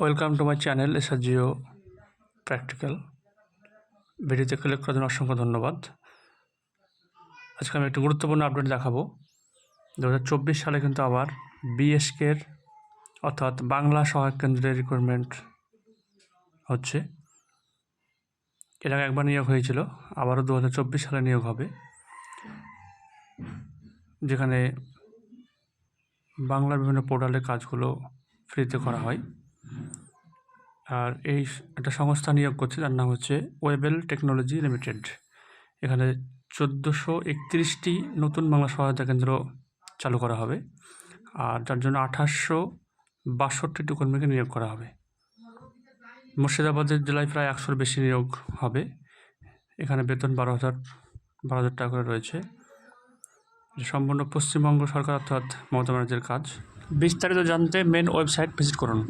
Welcome to my channel SRGO practical. ভিডিওতে click করার জন্য অসংখ্য ধন্যবাদ। আজকে আমি একটি গুরুত্বপূর্ণ আপডেট দেখাবো। দু হাজার চব্বিশ সালে কিন্তু আবার বিএসকের অর্থাৎ বাংলা সহায়ক কেন্দ্রের রিক্রুটমেন্ট হচ্ছে। এর আগে একবার নিয়োগ হয়েছিল, আবারও দু হাজার চব্বিশ সালে নিয়োগ হবে। যেখানে বাংলার বিভিন্ন পোর্টালে কাজগুলো ফ্রিতে করা হয়। আর এই একটা সংস্থা নিয়োগ করছে তার নাম হচ্ছে ওয়েবেল টেকনোলজি লিমিটেড। এখানে চোদ্দোশো একত্রিশটি নতুন বাংলা সহায়তা কেন্দ্র চালু করা হবে আর যার জন্য আঠাশশো বাষট্টিটি কর্মীকে নিয়োগ করা হবে। মুর্শিদাবাদের জেলায় প্রায় একশোর বেশি নিয়োগ হবে। এখানে বেতন বারো হাজার বারো হাজার টাকা করে রয়েছে। সম্পূর্ণ পশ্চিমবঙ্গ সরকার অর্থাৎ মমতা ব্যানার্জির কাজ। বিস্তারিত জানতে মেন ওয়েবসাইট ভিজিট করুন।